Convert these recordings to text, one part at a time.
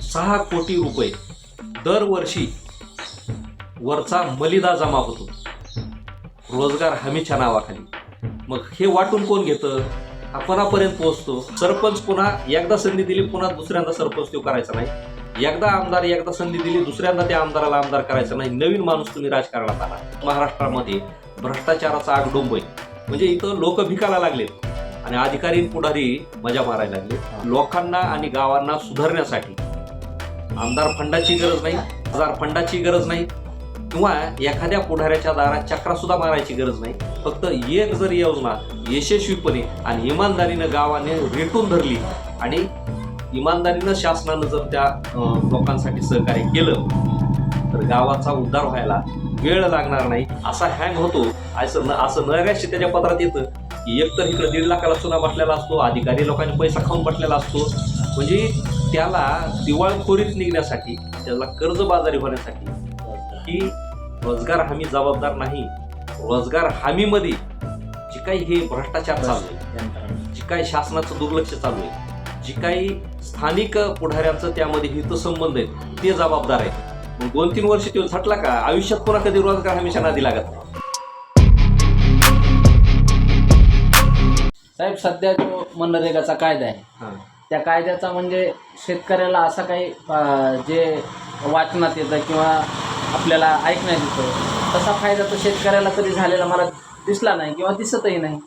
सहा कोटी रुपये दरवर्षी वरचा मलिदा जमा होतो. रोजगार हमीच्या नावाखाली. मग हे वाटून कोण घेतं? हा कोणापर्यंत पोहोचतो. सरपंच पुन्हा एकदा संधी दिली पुन्हा दुसऱ्यांदा सरपंच तो करायचा नाही. एकदा आमदार एकदा संधी दिली दुसऱ्यांदा त्या आमदाराला आमदार करायचा नाही. नवीन माणूस तुम्ही राजकारणात आला. महाराष्ट्रामध्ये भ्रष्टाचाराचा आगडोंब आहे म्हणजे इथं लोक भिकायला लागलेत. आणि अधिकारी पुढारी मजा मारायला लागले. लोकांना आणि गावांना सुधारण्यासाठी आमदार फंडाची गरज नाही हजार फंडाची गरज नाही किंवा एखाद्या पुढाऱ्याच्या दारात चक्रा सुद्धा मारायची गरज नाही. फक्त एक जर योजना यशस्वीपणे आणि इमानदारीनं गावाने रेटून धरली आणि इमानदारीनं शासनानं जर त्या लोकांसाठी सहकार्य केलं तर गावाचा उद्धार व्हायला वेळ लागणार नाही. असा हँग होतो. असं न असं नैराश्य त्याच्या पत्रात येतं की एक तर दीड लाखाला चुना बसलेला असतो अधिकारी लोकांनी पैसा खाऊन बसलेला असतो. म्हणजे त्याला दिवाळखोरीत निघण्यासाठी त्याला कर्जबाजारी होण्यासाठी ही रोजगार हमी जबाबदार नाही. रोजगार हमीमध्ये जी काही हे भ्रष्टाचार चालू आहे जी काही शासनाचं दुर्लक्ष चालू आहे जी काही स्थानिक पुढाऱ्यांचं त्यामध्ये हितसंबंध आहेत ते जबाबदार आहेत. मग दोन तीन वर्ष तो झटला का? आयुष्यात कोणा कधी रोजगार हमीच्या नादी लागत नाही. साहेब सध्या जो मनरेगाचा कायदा आहे. हां. त्या कायद्याचा म्हणजे शेतकऱ्याला असा काही जे वाचनात येतं किंवा आपल्याला ऐकण्यात येतं तसा फायदा तो शेतकऱ्याला कधी झालेला मला दिसला नाही किंवा दिसतही नाही.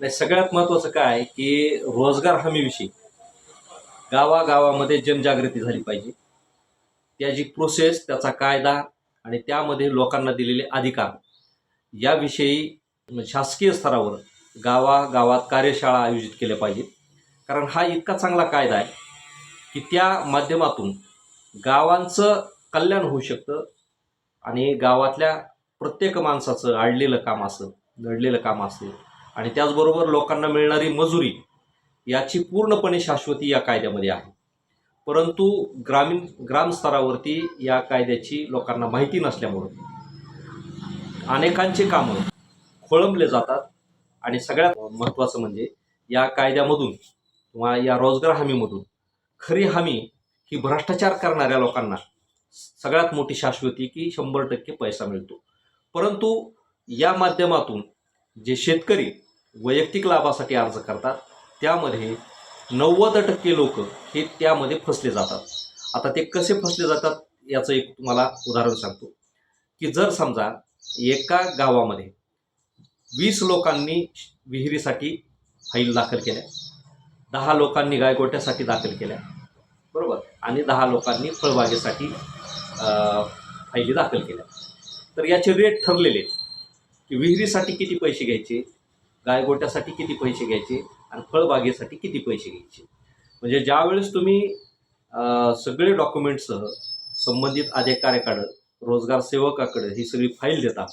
नाही सगळ्यात महत्वाचं काय की रोजगार हमीविषयी गावागावामध्ये जनजागृती झाली पाहिजे. त्याची प्रोसेस त्याचा कायदा आणि त्यामध्ये लोकांना दिलेले अधिकार याविषयी म्हणजे शासकीय स्तरावर गावागावात कार्यशाळा आयोजित केल्या पाहिजेत. कारण हा इतका चांगला कायदा आहे की त्या माध्यमातून गावांचं कल्याण होऊ शकतं आणि गावातल्या प्रत्येक माणसाचं अडलेलं काम असं नडलेलं काम असेल आणि त्याचबरोबर लोकांना मिळणारी मजुरी याची पूर्णपणे शाश्वती या कायद्यामध्ये आहे. परंतु ग्रामीण ग्रामस्तरावरती या कायद्याची लोकांना माहिती नसल्यामुळं अनेकांचे कामं खोळंबले जातात. आणि सगळ्यात महत्त्वाचं म्हणजे या कायद्यामधून किंवा या रोजगार हमीमधून खरी हमी ही भ्रष्टाचार करणाऱ्या लोकांना सगळ्यात मोठी शाश्वती की शंभर टक्के पैसा मिळतो. परंतु या माध्यमातून जे शेतकरी वैयक्तिक लाभासाठी अर्ज करतात त्यामध्ये नव्वद टक्के लोक हे त्यामध्ये फसले जातात. आता ते कसे फसले जातात याचं एक तुम्हाला उदाहरण सांगतो. की जर समजा एका गावामध्ये वीस लोकांनी विहिरीसाठी फाईल दाखल केल्या दहा लोकांनी गायगोट्यासाठी दाखल केल्या. बरोबर? आणि दहा लोकांनी फळबागेसाठी फायली दाखल केल्या. तर याचे रेट ठरलेले आहेत. की विहिरीसाठी किती पैसे घ्यायचे गायगोट्यासाठी किती पैसे घ्यायचे आणि फळबागेसाठी किती पैसे घ्यायचे. म्हणजे ज्यावेळेस तुम्ही सगळे डॉक्युमेंटसह संबंधित अधिकाऱ्याकडं रोजगार सेवकाकडं ही सगळी फाईल देतात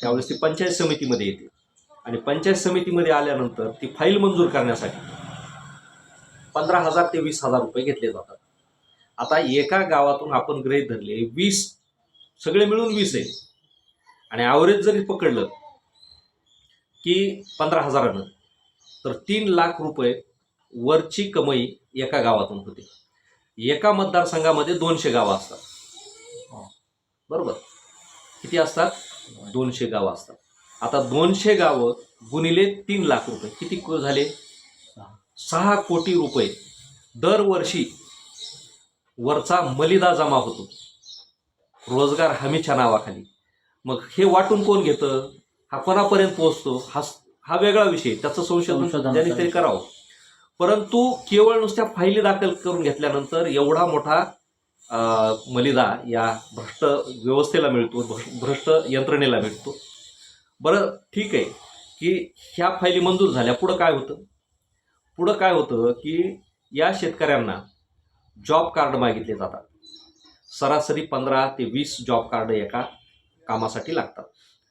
त्यावेळेस ती पंचायत समितीमध्ये येते. आणि पंचायत समितीमध्ये आल्यानंतर ती फाईल मंजूर करण्यासाठी पंधरा हजार ते वीस हजार रुपये घेतले जातात. आता एका गावातून आपण गृहीत धरले वीस सगळे मिळून वीस आहे. आणि ॲव्हरेज जरी पकडलं की पंधरा हजारानं तर तीन लाख रुपये वरची कमाई एका गावातून होते. एका मतदारसंघामध्ये दोनशे गावं असतात. बरोबर? किती असतात? दोनशे गावं असतात. आता दोनशे गावं गुणिले तीन लाख रुपये. किती को- झाले? सहा कोटी रुपये दरवर्षी वरचा मलिदा जमा होतो. रोजगार हमीच्या नावाखाली. मग हे वाटून कोण घेतं? हा कोणापर्यंत पोहोचतो? हा हा वेगळा विषय. त्याचं संशोधन ज्यांनी तरी. करावं. परंतु केवळ नुसत्या फायली दाखल करून घेतल्यानंतर एवढा मोठा मलिदा या भ्रष्ट व्यवस्थेला मिळतो भ्रष्ट- भ्रष्ट यंत्रणेला मिळतो. बरं ठीक आहे की ह्या फायली मंजूर झाल्या. पुढं काय होतं? पुढं काय होतं की या शेतकऱ्यांना जॉब कार्ड मागितले जातात. सरासरी पंधरा ते वीस जॉब कार्ड एका कामासाठी लागतात.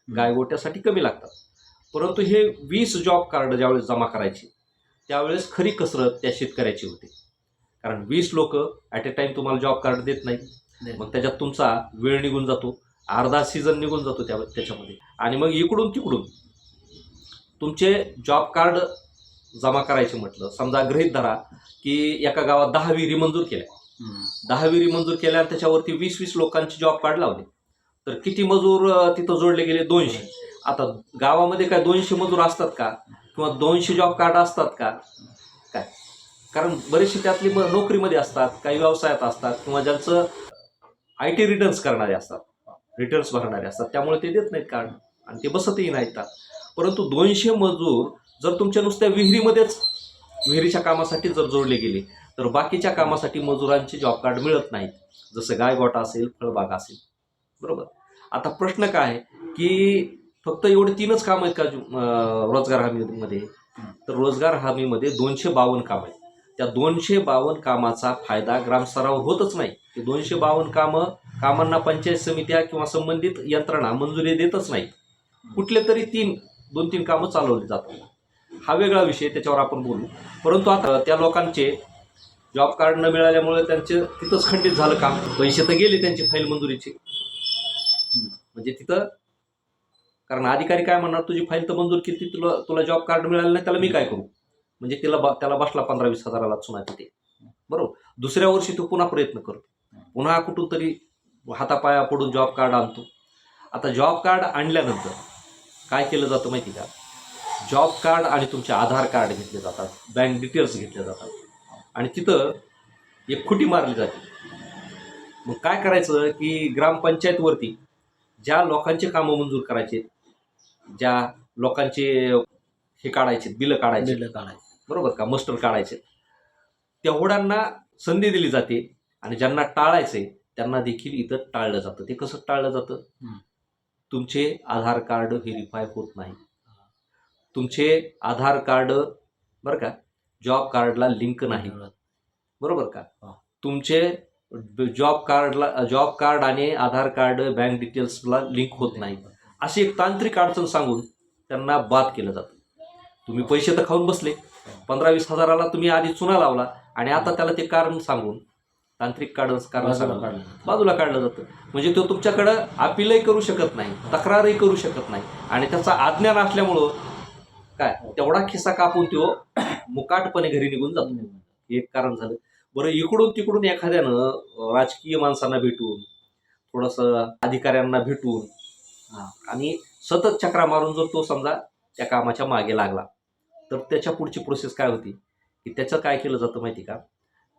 गायगोट्यासाठी कमी लागतात. परंतु हे वीस जॉब कार्ड ज्यावेळेस जमा करायचे त्यावेळेस खरी कसरत त्या शेतकऱ्याची होते. कारण वीस लोक ॲट ए टाइम तुम्हाला जॉब कार्ड देत नाहीत मग त्याच्यात तुमचा वेळ निघून जातो. अर्धा सीझन निघून जातो त्या त्याच्यामध्ये. आणि मग इकडून तिकडून तुमचे जॉब कार्ड जमा करायचे म्हटलं. समजा गृहीत धरा की एका गावात दहा विहिरी मंजूर केल्या. दहा विहिरी मंजूर केल्या आणि त्याच्यावरती वीस वीस लोकांची जॉब कार्ड लावले. तर किती मजूर तिथं जोडले गेले? दोनशे. आता गावामध्ये काय दोनशे मजूर असतात का? किंवा दोनशे जॉब कार्ड असतात का? काय? कारण बरेचसे त्यातली म- नोकरीमध्ये असतात काही व्यवसायात असतात किंवा ज्यांचं आय टी रिटर्न्स करणारे असतात. रिटर्न्स भरणारे असतात. त्यामुळे ते देत नाहीत कार्ड आणि ते बसतही नाहीत. परंतु दोनशे मजूर जर तुमच्या नुसत्या विहिरीमध्येच विहिरीच्या कामासाठी जर जोडले गेले तर बाकीच्या कामासाठी मजुरांचे जॉब कार्ड मिळत नाहीत. जसं गायगोटा असेल फळबाग असेल. बरोबर? आता प्रश्न काय आहे की फक्त एवढे तीनच काम आहेत का रोजगार हमीमध्ये? तर रोजगार हमीमध्ये दोनशे बावन्न काम आहेत. त्या दोनशे बावन्न कामाचा फायदा ग्रामस्तरावर होतच नाही. ते दोनशे बावन्न कामं कामांना पंचायत समित्या किंवा संबंधित यंत्रणा मंजुरी देतच नाहीत. कुठले तरी तीन दोन तीन कामं चालवली जातात. हा वेगळा विषय त्याच्यावर आपण बोलू. परंतु आता त्या लोकांचे जॉब कार्ड न मिळाल्यामुळे त्यांचे तिथंच खंडित झालं काम. पैसे तर गेले त्यांची फाईल मंजुरीचे. म्हणजे तिथं कारण अधिकारी काय म्हणणार तुझी फाईल तर मंजूर केली तुला तुला जॉब कार्ड मिळालं नाही त्याला मी काय करू? म्हणजे तिला बा- त्याला बसला पंधरा वीस हजाराला चुना तिथे बरोबर? दुसऱ्या वर्षी तो पुन्हा प्रयत्न करतो पुन्हा कुठून तरी हातापाया पडून जॉब कार्ड आणतो. आता जॉब कार्ड आणल्यानंतर काय केलं जातं माहिती का? जॉब कार्ड आणि तुमचे आधार कार्ड घेतले जातात बँक डिटेल्स घेतले जातात. आणि तिथं एक खुटी मारली जाते. मग काय करायचं की ग्रामपंचायतवरती ज्या लोकांचे कामं मंजूर करायचे ज्या लोकांचे हे काढायचे बिलं काढायचे बिलं काढायचं. बरोबर का? मस्टर काढायचे. तेवढ्यांना संधी दिली जाते आणि ज्यांना टाळायचे त्यांना देखील इथं टाळलं जातं. ते कसं टाळलं जातं. तुमचे आधार कार्ड व्हेरीफाय होत नाही. तुमचे आधार कार्ड बरं का? जॉब कार्डला लिंक नाही. बरोबर का? हा. तुमचे जॉब कार्डला जॉब कार्ड आणि आधार कार्ड बँक डिटेल्सला लिंक होत नाही. अशी एक तांत्रिक अडचण सांगून त्यांना बाद केलं जातं. तुम्ही पैसे तर खाऊन बसले. पंधरा वीस हजाराला तुम्ही आधी चुना लावला आणि आता त्याला ते कारण सांगून तांत्रिक कारण कारण बाजूला सांगून काढलं. बाजूला काढलं जातं. म्हणजे तो तुमच्याकडं अपीलही करू शकत नाही तक्रारही करू शकत नाही आणि त्याचा आज्ञा नसल्यामुळं काय? तेवढा खिस्सा कापून तो मुकाटपणे घरी निघून जातो. एक कारण झालं. बरं इकडून तिकडून एखाद्यानं राजकीय माणसांना भेटून थोडंसं अधिकाऱ्यांना भेटून हा. आणि सतत चक्रा मारून जर तो समजा त्या कामाच्या मागे लागला तर त्याच्या पुढची प्रोसेस काय होती? की त्याचं काय केलं जातं माहिती का?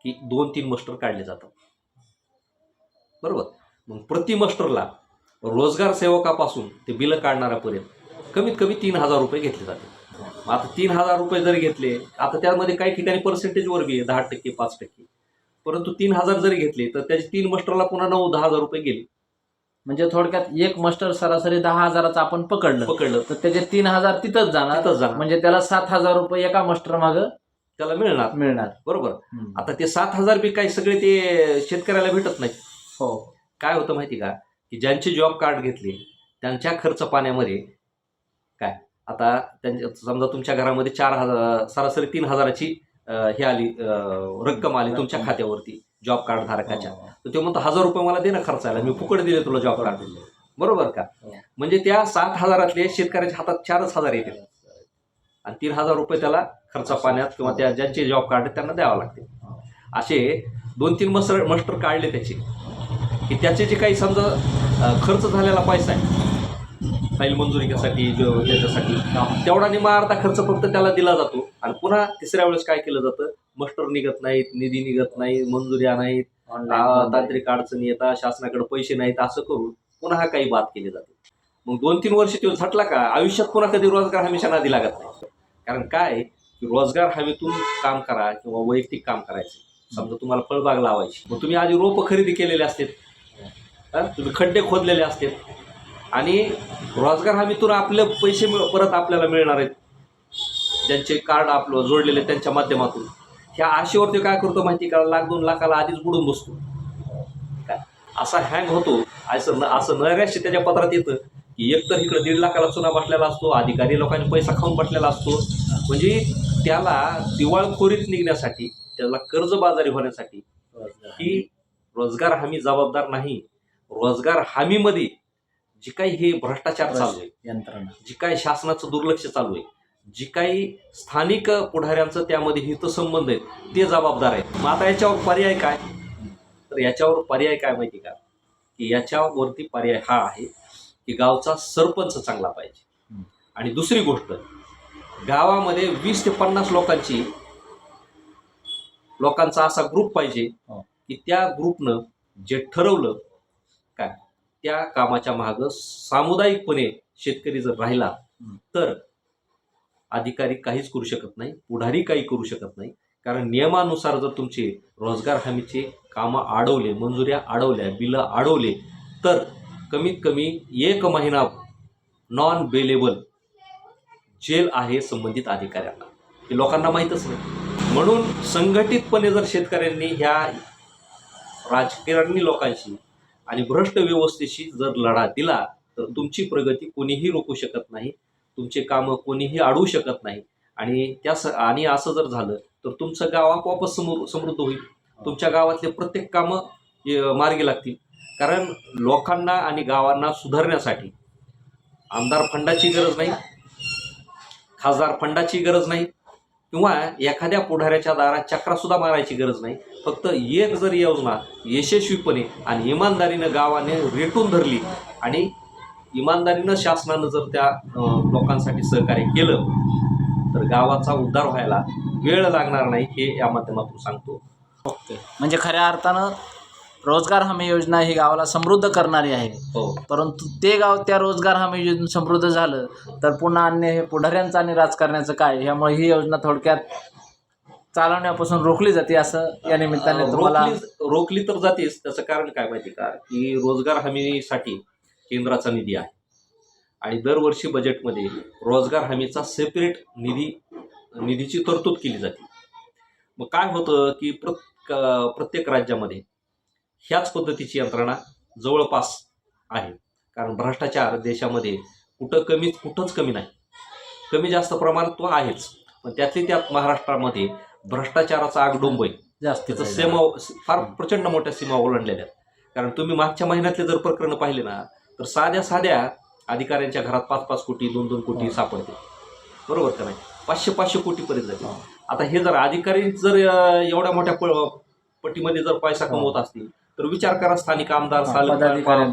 की दोन तीन मस्टर काढले जातात. बरोबर? मग प्रति मस्टरला रोजगार सेवकापासून ते बिलं काढणाऱ्यापर्यंत कमीत कमी तीन हजार रुपये घेतले जाते आता तीन हजार रुपये जरी घेतले आता त्यामध्ये काही ठिकाणी पर्सेंटेजवर बी आहे दहा टक्के पाच टक्के. परंतु तीन हजार जरी घेतले तर त्याचे तीन मस्टरला पुन्हा नऊ दहा हजार रुपये गेले. म्हणजे थोडक्यात एक मास्टर सरासरी दहा हजाराचं आपण पकडलं. पकडलं. तर त्याचे तीन हजार तिथंच जाणार. तिथंच जाणार. म्हणजे त्याला सात हजार रुपये एका मास्टर माग त्याला मिळणार. मिळणार. बरोबर. आता ते सात हजार बी काही सगळे ते शेतकऱ्याला भेटत नाही हो. काय होतं माहिती का? की ज्यांचे जॉब कार्ड घेतले त्यांच्या खर्च पाण्यामध्ये काय? आता त्यांच्या समजा तुमच्या घरामध्ये चार हजार सरासरी तीन हजाराची हे आली रक्कम आली तुमच्या खात्यावरती जॉब कार्ड धारकाच्या. तर ते म्हणतो हजार रुपये मला दे ना खर्चायला मी फुकट दिले तुला जॉब कार्ड बरोबर का? हो. म्हणजे त्या सात हजारातले शेतकऱ्याच्या हातात चारच हजार येते. आणि तीन हजार रुपये त्याला खर्च पाण्यात किंवा त्या ज्यांचे जॉब कार्ड त्यांना द्यावं लागते. असे दोन तीन मस्टर मस्टर काढले त्याचे. की त्याचे जे काही समजा खर्च झालेला पैसा आहे फाईल मंजुरीसाठी जो त्याच्यासाठी तेवढा निमा अर्धा खर्च फक्त त्याला दिला जातो. आणि पुन्हा तिसऱ्या वेळेस काय केलं जातं? मस्टर निघत नाहीत निधी निघत नाही मंजुऱ्या नाहीत तांत्रिक अडचणी येतात शासनाकडे पैसे नाहीत असं करून पुन्हा हा काही बात केली जाते. मग दोन तीन वर्ष तो झटला का? आयुष्यात पुन्हा कधी रोजगार हमीच्या नादी लागत नाही. कारण काय? की रोजगार हमीतून काम करा किंवा वैयक्तिक काम करायचं. समजा तुम्हाला फळबाग लावायची. मग तुम्ही आधी रोपं खरेदी केलेले असतात? तुम्ही खड्डे खोदलेले असतात. आणि रोजगार हमीतून आपले पैसे परत आपल्याला मिळणार आहेत. ज्यांचे कार्ड आपलं जोडलेले त्यांच्या माध्यमातून. ह्या आशेवरती काय करतो माहिती का? लाख दोन लाखाला आधीच बुडून बसतो. काय? असा हँग होतो. असं न असं नैराश्य त्याच्या पत्रात येतं की एकतर इकडं दीड लाखाला चुना बसलेला असतो अधिकारी लोकांनी पैसा खाऊन बसलेला असतो. म्हणजे त्याला दिवाळखोरीत निघण्यासाठी त्याला कर्जबाजारी होण्यासाठी ही रोजगार हमी जबाबदार नाही. रोजगार हमीमध्ये जी काही हे भ्रष्टाचार चालू आहे यंत्रणा. जी काही शासनाचं दुर्लक्ष चालू आहे जी काही स्थानिक पुढाऱ्यांचं त्यामध्ये हितसंबंध आहेत ते जबाबदार आहेत. मग आता याच्यावर पर्याय काय? तर याच्यावर पर्याय काय माहिती का? की याच्यावरती पर्याय हा आहे की गावचा सरपंच चांगला पाहिजे. आणि दुसरी गोष्ट गावामध्ये वीस ते पन्नास लोकांची लोकांचा असा ग्रुप पाहिजे हो. की त्या ग्रुपनं जे ठरवलं त्या कामाच्या मागं सामुदायिकपणे शेतकरी जर राहिला. तर अधिकारी काहीच करू शकत नाही पुढारी काही करू शकत नाही. कारण नियमानुसार जर तुमचे रोजगार हमीचे कामं अडवले मंजुऱ्या अडवल्या बिलं अडवले तर कमीत कमी एक महिना नॉन बेलेबल जेल आहे संबंधित अधिकाऱ्यांना. हे लोकांना माहीतच नाही. म्हणून संघटितपणे जर शेतकऱ्यांनी ह्या राजकारणी लोकांशी आणि भ्रष्ट व्यवस्थेशी जर लढा दिला तर तुमची प्रगती कोणीही रोखू शकत नाही तुमचे कामं कोणीही अडवू शकत नाही. आणि त्या आणि असं जर झालं तर तुमचं गाव आपोआपच समृ समृद्ध होईल. तुमच्या गावातले प्रत्येक कामं मार्गी लागतील. कारण लोकांना आणि गावांना सुधारण्यासाठी आमदार फंडाची गरज नाही खासदार फंडाची गरज नाही किंवा एखाद्या पुढाऱ्याच्या दारात चक्रासुद्धा मारायची गरज नाही. फक्त एक जर योजना यशस्वीपणे आणि इमानदारीनं गावाने रेटून धरली आणि इमानदारीनं शासनानं जर त्या लोकांसाठी सहकार्य केलं तर गावाचा उद्धार व्हायला वेळ लागणार नाही हे या माध्यमातून सांगतो. ओके. म्हणजे खऱ्या अर्थानं रोजगार हमी योजना ही गावाला समृद्ध करणारी आहे. हो. परंतु ते गाव त्या रोजगार हमी योजनेतून समृद्ध झालं तर पुन्हा अन्य हे पुढाऱ्यांचं आणि राजकारण्याचं काय? यामुळे ही योजना थोडक्यात चालवण्यापासून रोखली जाते असं या निमित्ताने तुम्हाला रोखली रोखली तर जातेच. त्याचं कारण काय माहिती का? की रोजगार हमीसाठी केंद्राचा निधी आहे. आणि दरवर्षी बजेटमध्ये रोजगार हमीचा सेपरेट निधी निधीची तरतूद केली जाते. मग काय होतं की प्रत क- प्रत्येक राज्यामध्ये ह्याच पद्धतीची यंत्रणा जवळपास आहे. कारण भ्रष्टाचार देशामध्ये कुठं कमी कुठंच कमी नाही. कमी जास्त प्रमाणात तो आहेच. पण त्यातली त्यात महाराष्ट्रामध्ये भ्रष्टाचाराचा आगडोंब आहे. जास्त त्याचं सीमा फार प्रचंड मोठ्या सीमा ओलांडलेल्या आहेत. कारण तुम्ही मागच्या महिन्यातले जर प्रकरण पाहिले ना तर साध्या साध्या अधिकाऱ्यांच्या घरात पाच पाच कोटी दोन दोन कोटी हो. सापडते. बरोबर का नाही? पाचशे पाचशे कोटीपर्यंत जाते. हो. आता हे जर अधिकारी जर एवढ्या मोठ्या प- पट्टीमध्ये जर पैसा हो. कमवत असतील तर विचार करा स्थानिक आमदार?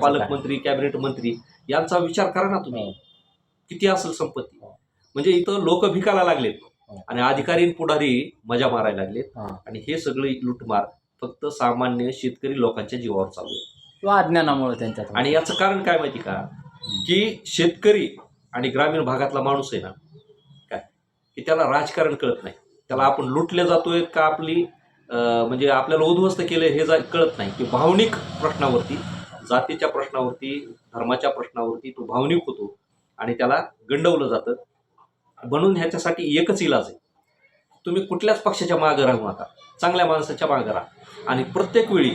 पालकमंत्री कॅबिनेट मंत्री यांचा विचार करा ना तुम्ही हो. किती असेल संपत्ती हो. म्हणजे इथं लोक भिकायला लागलेत हो. आणि अधिकारी पुढारी मजा मारायला लागलेत. आणि हे सगळे लुटमार फक्त सामान्य शेतकरी लोकांच्या जीवावर चालू आहे किंवा अज्ञानामुळे त्यांच्यात आणि याचं कारण काय माहिती का की शेतकरी आणि ग्रामीण भागातला माणूस आहे ना काय की त्याला राजकारण कळत नाही त्याला आपण लुटले जातोय का आपली म्हणजे आपल्याला उद्ध्वस्त केलं हे जा कळत नाही की भावनिक प्रश्नावरती जातीच्या प्रश्नावरती धर्माच्या प्रश्नावरती तो भावनिक होतो आणि त्याला गंडवलं जातं. म्हणून ह्याच्यासाठी एकच इलाज आहे. तुम्ही कुठल्याच पक्षाच्या मागं राहू नका. चांगल्या माणसाच्या मागं राहा. आणि प्रत्येक वेळी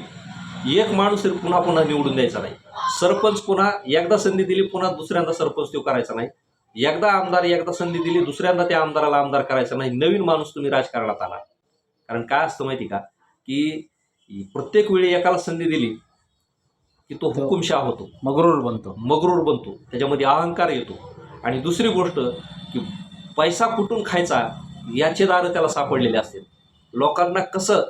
एक माणूस पुन्हा पुन्हा निवडून द्यायचा नाही. सरपंच पुन्हा एकदा संधी दिली पुन्हा दुसऱ्यांदा सरपंच तो करायचा नाही. एकदा आमदार एकदा संधी दिली दुसऱ्यांदा त्या आमदाराला आमदार करायचा नाही. नवीन माणूस तुम्ही राजकारणात आला कारण काय असतं माहिती का? की प्रत्येक वेळी एकाला संधी दिली की तो हुकुमशाह होतो. मगरूर बनतो. मगरूर बनतो. त्याच्यामध्ये अहंकार येतो. आणि दुसरी गोष्ट की पैसा कुठून खायचा याचे दार त्याला सापडलेले असते लोकांना कसं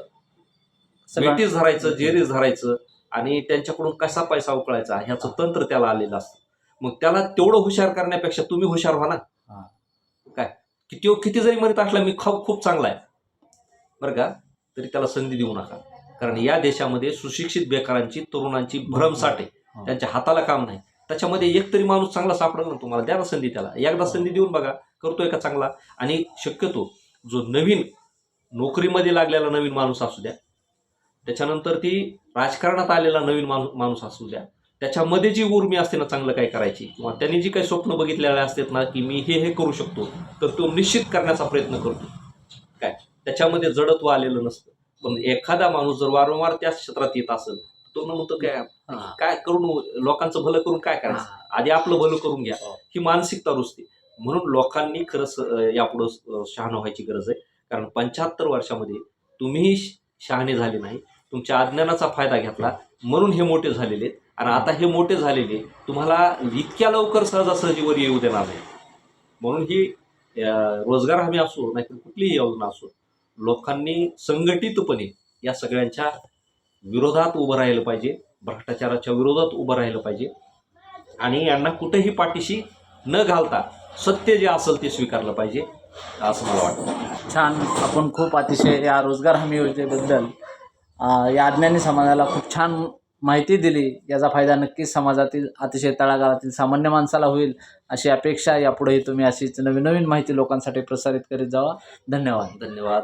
वेटीस धरायचं जेरीस धरायचं आणि त्यांच्याकडून कसा पैसा उकळायचा ह्याचं तंत्र त्याला आलेलं असतं. मग त्याला तेवढं हुशार करण्यापेक्षा तुम्ही हुशार व्हा ना. काय? किती किती जरी म्हणत असला मी खूप खूप चांगला आहे. बरं का? तरी त्याला संधी देऊ नका. कारण या देशामध्ये सुशिक्षित बेकारांची तरुणांची भरमसाठ आहे हा. त्यांच्या हाताला काम नाही. त्याच्यामध्ये एक तरी माणूस चांगला सापडेल ना तुम्हाला? द्या ना संधी त्याला. एकदा संधी देऊन बघा. करतोय का चांगला? आणि शक्यतो जो नवीन नोकरीमध्ये लागलेला नवीन माणूस असू द्या त्याच्यानंतर ती राजकारणात आलेला नवीन माणूस माणूस असू द्या त्याच्यामध्ये जी उर्मी असते ना चांगलं काय करायची किंवा त्यांनी जी काही स्वप्न बघितलेले असतात ना की मी हे हे करू शकतो तर तो निश्चित करण्याचा प्रयत्न करतो. त्याच्यामध्ये जडत्व आलेलं नसतं. पण एखादा माणूस जर वारंवार त्याच क्षेत्रात येत असेल तो न म्हणतो काय. काय करून लोकांचं भलं करून काय करायचं. आधी आपलं भलं करून घ्या. हो. ही मानसिकता रुजते. म्हणून लोकांनी खरंच यापुढं शहाणं व्हायची गरज आहे. कारण पंच्याहत्तर वर्षामध्ये तुम्ही श- शहाणे झाले नाही. तुमच्या अज्ञानाचा फायदा घेतला. म्हणून हे मोठे झालेले आहेत. आणि आता हे मोठे झालेले तुम्हाला इतक्या लवकर सहजासहजी वर येऊ देणार नाही. म्हणून ही रोजगार हमी असो नाहीतर कुठलीही योजना असो लोकांनी संघटितपणे या सगळ्यांच्या विरोधात उभं राहिलं पाहिजे भ्रष्टाचाराच्या विरोधात उभं राहिलं पाहिजे. आणि यांना कुठेही पाठीशी न घालता सत्य जे असेल ते स्वीकारलं पाहिजे असं मला वाटतं. छान. आपण खूप अतिशय या रोजगार हमी योजनेबद्दल या अज्ञानी समाजाला खूप छान माहिती दिली. याचा फायदा नक्कीच समाजातील अतिशय तळागाळातील सामान्य माणसाला होईल अशी अपेक्षा यापुढेही तुम्ही अशीच नवीन नवीन माहिती लोकांसाठी प्रसारित करीत जावा. धन्यवाद. धन्यवाद.